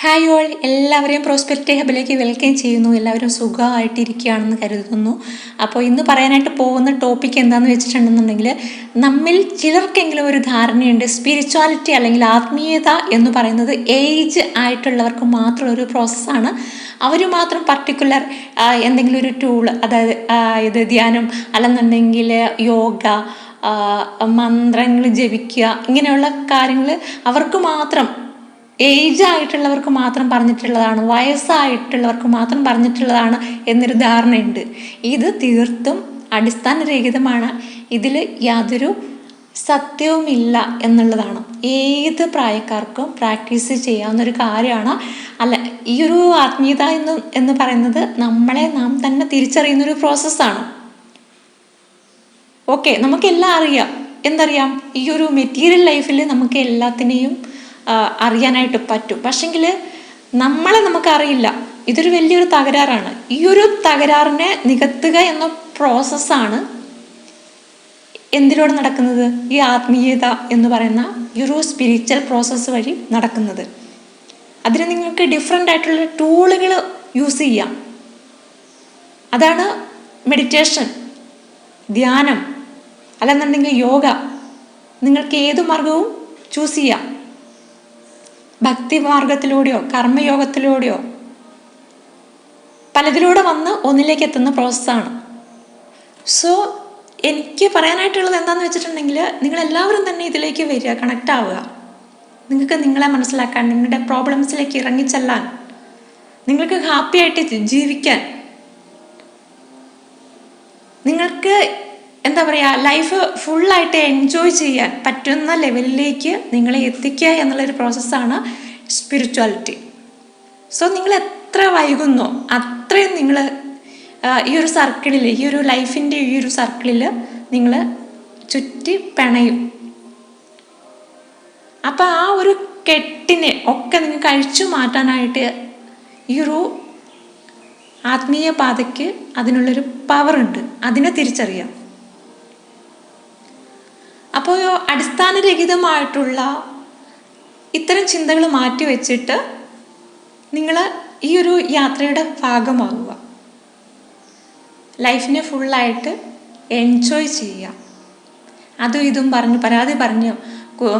Hi all എല്ലാവരെയും prospect ഹബിലേക്ക് welcome ചെയ്യുന്നു. എല്ലാവരും സുഖമായിട്ടിരിക്കുകയാണെന്ന് കരുതുന്നു. അപ്പോൾ ഇന്ന് പറയാനായിട്ട് പോകുന്ന ടോപ്പിക് എന്താണെന്ന് വെച്ചിട്ടുണ്ടെന്നുണ്ടെങ്കിൽ നമ്മിൽ ചിലർക്കെങ്കിലും ഒരു ധാരണയുണ്ട്. സ്പിരിച്വാലിറ്റി അല്ലെങ്കിൽ ആത്മീയത എന്ന് പറയുന്നത് ഏജ് ആയിട്ടുള്ളവർക്ക് മാത്രം ഒരു പ്രോസസ്സാണ് അവർ മാത്രം പർട്ടിക്കുലർ എന്തെങ്കിലും ഒരു ടൂൾ അതായത് ഇത് ധ്യാനം അല്ലെന്നുണ്ടെങ്കിൽ യോഗ മന്ത്രങ്ങൾ ജപിക്കുക ഇങ്ങനെയുള്ള കാര്യങ്ങൾ അവർക്ക് മാത്രം ഏജ് ആയിട്ടുള്ളവർക്ക് മാത്രം പറഞ്ഞിട്ടുള്ളതാണ് വയസ്സായിട്ടുള്ളവർക്ക് മാത്രം പറഞ്ഞിട്ടുള്ളതാണ് എന്നൊരു ധാരണയുണ്ട്. ഇത് തീർത്തും അടിസ്ഥാനരഹിതമാണ്. ഇതിൽ യാതൊരു സത്യവുമില്ല എന്നുള്ളതാണ്. ഏത് പ്രായക്കാർക്കും പ്രാക്ടീസ് ചെയ്യാവുന്ന ഒരു കാര്യമാണ്. അല്ല ഈ ഒരു ആത്മീയത എന്ന് എന്ന് പറയുന്നത് നമ്മളെ നാം തന്നെ തിരിച്ചറിയുന്ന ഒരു പ്രോസസ്സാണ്. ഓക്കെ നമുക്കെല്ലാം അറിയാം. എന്തറിയാം? ഈ ഒരു മെറ്റീരിയൽ ലൈഫിൽ നമുക്ക് എല്ലാത്തിനെയും അറിയാനായിട്ട് പറ്റും. പക്ഷെങ്കിൽ നമ്മളെ നമുക്കറിയില്ല. ഇതൊരു വലിയൊരു തകരാറാണ്. ഈ ഒരു തകരാറിനെ നികത്തുക എന്ന പ്രോസസ്സാണ് എന്തിലൂടെ നടക്കുന്നത്? ഈ ആത്മീയത എന്ന് പറയുന്ന ഈ ഒരു സ്പിരിച്വൽ പ്രോസസ്സ് വഴി നടക്കുന്നത്. അതിന് നിങ്ങൾക്ക് ഡിഫറെന്റ് ആയിട്ടുള്ള ടൂളുകൾ യൂസ് ചെയ്യാം. അതാണ് മെഡിറ്റേഷൻ ധ്യാനം അല്ലെന്നുണ്ടെങ്കിൽ യോഗ. നിങ്ങൾക്ക് ഏത് മാർഗവും ചൂസ് ചെയ്യാം. ഭക്തി മാർഗത്തിലൂടെയോ കർമ്മയോഗത്തിലൂടെയോ പലതിലൂടെ വന്ന് ഒന്നിലേക്ക് എത്തുന്ന പ്രോസസ്സാണ് സോ എനിക്ക് പറയാനായിട്ടുള്ളത് എന്താന്ന് വെച്ചിട്ടുണ്ടെങ്കിൽ നിങ്ങൾ എല്ലാവരും തന്നെ ഇതിലേക്ക് വരിക കണക്റ്റ് ആവുക. നിങ്ങൾക്ക് നിങ്ങളെ മനസ്സിലാക്കാൻ നിങ്ങളുടെ പ്രോബ്ലംസിലേക്ക് ഇറങ്ങിച്ചെല്ലാൻ നിങ്ങൾക്ക് ഹാപ്പി ആയിട്ട് ജീവിക്കാൻ. നിങ്ങൾക്ക് എന്താ പറയുക ലൈഫ് ഫുള്ളായിട്ട് എൻജോയ് ചെയ്യാൻ പറ്റുന്ന ലെവലിലേക്ക് നിങ്ങളെ എത്തിക്കുക എന്നുള്ളൊരു പ്രോസസ്സാണ് സ്പിരിച്വാലിറ്റി സോ നിങ്ങൾ എത്ര വൈകുന്നു അത്രയും നിങ്ങൾ ഈ ഒരു സർക്കിളിൽ ഈ ഒരു ലൈഫിന്റെ ഈ ഒരു സർക്കിളിൽ നിങ്ങൾ ചുറ്റി പിണയും. അപ്പം ആ ഒരു കെട്ടിനെ ഒക്കെ നിങ്ങൾക്ക് അഴിച്ചു മാറ്റാനായിട്ട് ഈ ഒരു ആത്മീയ പാതയ്ക്ക് അതിനുള്ളൊരു പവറുണ്ട് അതിനെ തിരിച്ചറിയാം. അപ്പോൾ അടിസ്ഥാനരഹിതമായിട്ടുള്ള ഇത്തരം ചിന്തകൾ മാറ്റി വെച്ചിട്ട് നിങ്ങൾ ഈ ഒരു യാത്രയുടെ ഭാഗമാകുക ലൈഫിനെ ഫുള്ളായിട്ട് എൻജോയ് ചെയ്യുക. അതും ഇതും പറഞ്ഞു പരാതി പറഞ്ഞു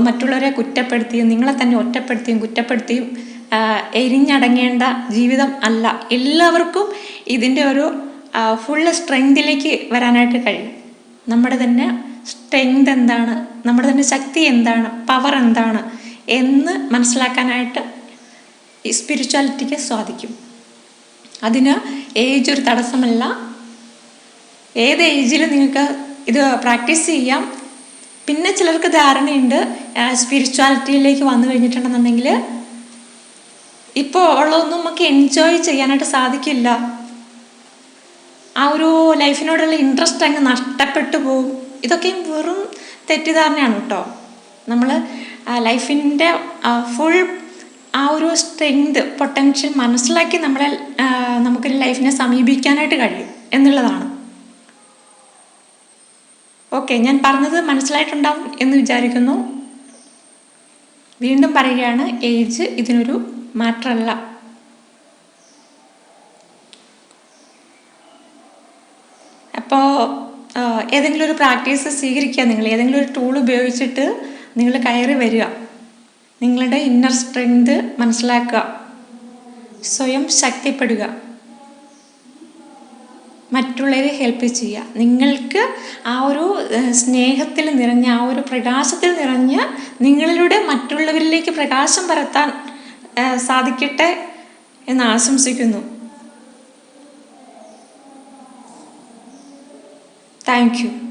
മറ്റുള്ളവരെ കുറ്റപ്പെടുത്തിയും നിങ്ങളെ തന്നെ ഒറ്റപ്പെടുത്തിയും കുറ്റപ്പെടുത്തിയും എരിഞ്ഞടങ്ങേണ്ട ജീവിതം അല്ല. എല്ലാവർക്കും ഇതിന്റെ ഒരു ഫുള്ള് സ്ട്രെങ്തിലേക്ക് വരാനായിട്ട് കഴിയും. നമ്മുടെ തന്നെ സ്ട്രെങ്ത് എന്താണ്? നമ്മുടെ തന്നെ ശക്തി എന്താണ്? പവർ എന്താണ്? എന്ന് മനസ്സിലാക്കാനായിട്ട് ഈ സ്പിരിച്വാലിറ്റിക്ക് സാധിക്കും. അതിന് ഏജ് ഒരു തടസ്സമല്ല. ഏത് ഏജിൽ നിങ്ങൾക്ക് ഇത് പ്രാക്ടീസ് ചെയ്യാം. പിന്നെ ചിലർക്ക് ധാരണയുണ്ട് സ്പിരിച്വാലിറ്റിയിലേക്ക് വന്നു കഴിഞ്ഞിട്ടുണ്ടെന്നുണ്ടെങ്കിൽ ഇപ്പോൾ ഉള്ളതൊന്നും നമുക്ക് എൻജോയ് ചെയ്യാനായിട്ട് സാധിക്കില്ല. ആ ഒരു ലൈഫിനോടുള്ള ഇൻട്രസ്റ്റ് അങ്ങ് നഷ്ടപ്പെട്ടു പോകും. ഇതൊക്കെയും വെറും തെറ്റിദ്ധാരണയാണ് കേട്ടോ നമ്മൾ ലൈഫിന്റെ ഫുൾ ആ ഒരു സ്ട്രെങ്ത് പൊട്ടൻഷ്യൽ മനസ്സിലാക്കി നമ്മളെ നമുക്ക് ലൈഫിനെ സമീപിക്കാനായിട്ട് കഴിയും എന്നുള്ളതാണ്. ഓക്കെ ഞാൻ പറഞ്ഞത് മനസ്സിലായിട്ടുണ്ടാവും എന്ന് വിചാരിക്കുന്നു. വീണ്ടും പറയുകയാണ് ഏജ് ഇതിനൊരു മാറ്ററല്ല അപ്പോൾ ഏതെങ്കിലും ഒരു പ്രാക്ടീസ് സ്വീകരിക്കുക. നിങ്ങൾ ഏതെങ്കിലും ഒരു ടൂൾ ഉപയോഗിച്ചിട്ട് നിങ്ങൾ കയറി വരിക. നിങ്ങളുടെ ഇന്നർ സ്ട്രെങ്ത് മനസ്സിലാക്കുക. സ്വയം ശക്തിപ്പെടുക. മറ്റുള്ളവരെ ഹെൽപ്പ് ചെയ്യുക. നിങ്ങൾക്ക് ആ ഒരു സ്നേഹത്തിൽ നിറഞ്ഞ ആ ഒരു പ്രകാശത്തിൽ നിറഞ്ഞ് നിങ്ങളിലൂടെ മറ്റുള്ളവരിലേക്ക് പ്രകാശം പരത്താൻ സാധിക്കട്ടെ എന്ന് ആശംസിക്കുന്നു. Thank you.